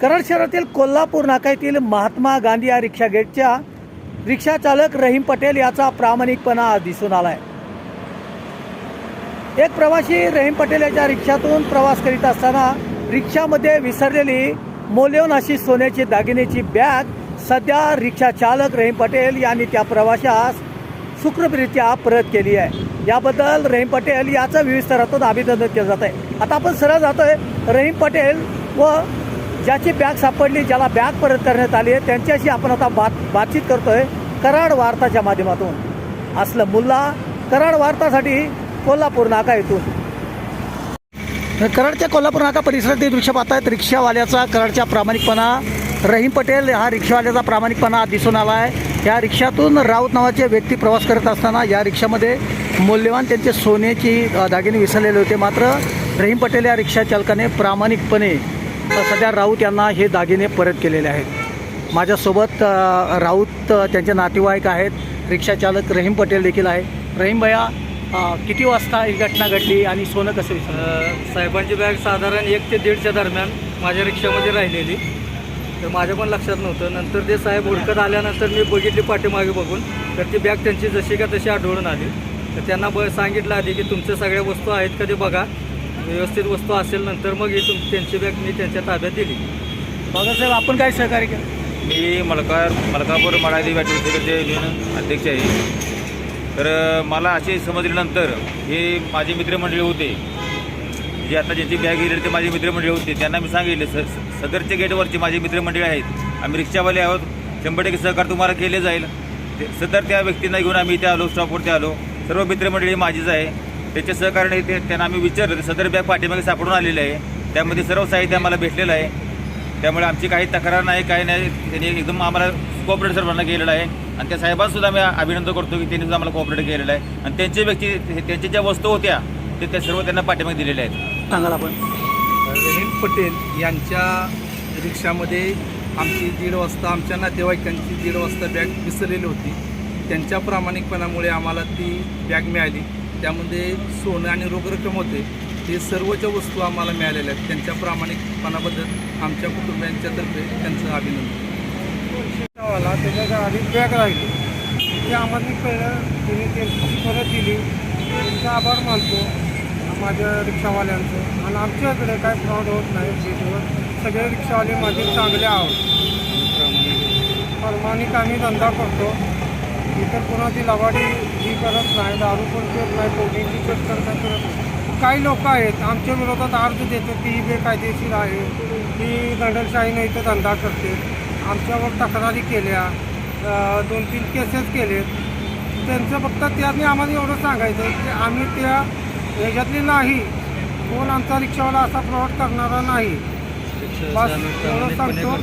कराड शहरातील कोल्हापूर नाका येथील महात्मा गांधी या रिक्षा गेटच्या रिक्षा चालक रहीम पटेल याचा प्रामाणिकपणा दिसून दिसून आलाय. एक प्रवासी रहीम पटेल याच्या रिक्षातून प्रवास करीत असताना रिक्षामध्ये विसरलेली मौल्यवान अशी सोन्याची दागिनेची बॅग सध्या रिक्षा चालक रहीम पटेल यांनी त्या प्रवाशास सुखरूपरित्या परत केली आहे. याबद्दल रहीम पटेल याचं विविध स्तरातून अभिनंदन केलं जात आहे आता आपण सरळ जातोय. रहीम पटेल व ज्याची बॅग सापडली ज्याला बॅग परत करण्यात आली आहे त्यांच्याशी आपण आता बात बातचीत करतोय कराड वार्ताच्या माध्यमातून. असलं मुल्ला कराड वार्तासाठी कोल्हापूर नाका येथून कराडच्या कोल्हापूर नाका परिसरातील दृश्य पाहतायत. रिक्षावाल्याचा कराडच्या प्रामाणिकपणा. रहीम पटेल हा रिक्षावाल्याचा प्रामाणिकपणा दिसून आला आहे या रिक्षातून राऊत नावाचे व्यक्ती प्रवास करत असताना या रिक्षामध्ये मौल्यवान त्यांचे सोन्याची दागिने विसरलेले होते. मात्र रहीम पटेल या रिक्षा चालकाने प्रामाणिकपणे तर सध्या राऊत यांना हे दागिने परत केलेले आहेत. माझ्यासोबत राऊत त्यांचे नातेवाईक आहेत. रिक्षाचालक रहीम पटेल देखील आहे. रहीम भैया किती वाजता ही घटना घडली आणि सोनं कसं साहेबांची बॅग साधारण एक ते दीडच्या दरम्यान माझ्या रिक्षामध्ये राहिलेली. तर माझ्या पण लक्षात नव्हतं. नंतर ते साहेब हुडकत आल्यानंतर मी बघितली पाठीमागे बघून. तर ती बॅग त्यांची जशी का तशी आढळून आली. तर त्यांना ब सांगितलं आधी की तुमच्या सगळ्या वस्तू आहेत का ते बघा. व्यवस्थित वस्तू असेल नंतर मग ही तुम त्यांची बॅग मी त्यांच्या ताब्यात दिली. बाबासाहेब आपण काय सहकार्य केलं? मी मलकार मलकापूर मराठी व्यापारी युनियन अध्यक्ष आहे. तर मला असे समजल्यानंतर हे माझे मित्रमंडळी होते. जे आता ज्यांची बॅग गेलेली ते माझे मित्रमंडळी होते. त्यांना मी सांगितले स स- सदरच्या गेटवरचे माझे मित्रमंडळी आहेत. आम्ही रिक्षावाले आहोत. शंभर टक्के सहकार तुम्हाला केले जाईल. ते सदर त्या व्यक्तींना घेऊन आम्ही इथे आलो स्टॉपवरती आलो. सर्व मित्रमंडळी माझीच आहे. त्याच्या सहकार्याने ते त्यांना आम्ही विचारलं तर सदर बॅग पाठीमागे सापडून आलेलं आहे. त्यामध्ये सर्व साहित्य आम्हाला भेटलेलं आहे. त्यामुळे आमची काही तक्रार नाही काही नाही. त्यांनी एकदम आम्हाला कोऑपरेट सर्वांना केलेलं आहे. आणि त्या साहेबांना सुद्धा मी अभिनंदन करतो की त्यांनी सुद्धा आम्हाला कोऑपरेट केलेलं आहे. आणि त्यांची व्यक्ती त्यांच्या ज्या वस्तू होत्या ते त्या सर्व त्यांना पाठीमागे दिलेल्या आहेत. सांगाल आपण? रहीम पटेल यांच्या रिक्षामध्ये आमची दीड वाजता आमच्या नातेवाईकांची दीड वाजता बॅग विसरलेली होती. त्यांच्या प्रामाणिकपणामुळे आम्हाला ती बॅग मिळाली. त्यामध्ये सोनं आणि रोख रक्कम होते. ते सर्वच्या वस्तू आम्हाला मिळालेल्या आहेत. त्यांच्या प्रामाणिकपणाबद्दल आमच्या कुटुंबियांच्यातर्फे त्यांचं अभिनंदन. त्याच्या गाडीत बॅग राहिली ते आम्हाला कळलं तिने त्यांची परत दिली. त्यांचा आभार मानतो माझ्या रिक्षावाल्यांचं. आणि आमच्या इकडे काय फ्रॉड होत नाही सीटवर सगळे रिक्षावाले माझे चांगले आहोत. प्रामाणिक आम्ही धंदा करतो. इतर कोणाची लवाडी ही करत नाही दारू पण करत नाही कोणीची काय करत नाही. काही लोक आहेत आमच्या विरोधात अर्ज देतात की ही बेकायदेशीर आहे ही दंडलशाहीने इथं धंदा करते. आमच्यावर तक्रारी केल्या दोन तीन केसेस केलेत. त्यांचं फक्त त्यांनी आम्हाला एवढं सांगायचं आहे की आम्ही त्या ह्याच्यातली नाही. कोण आमचा रिक्षावाला असा फ्रॉड करणारा नाही. बस एवढं सांगतो.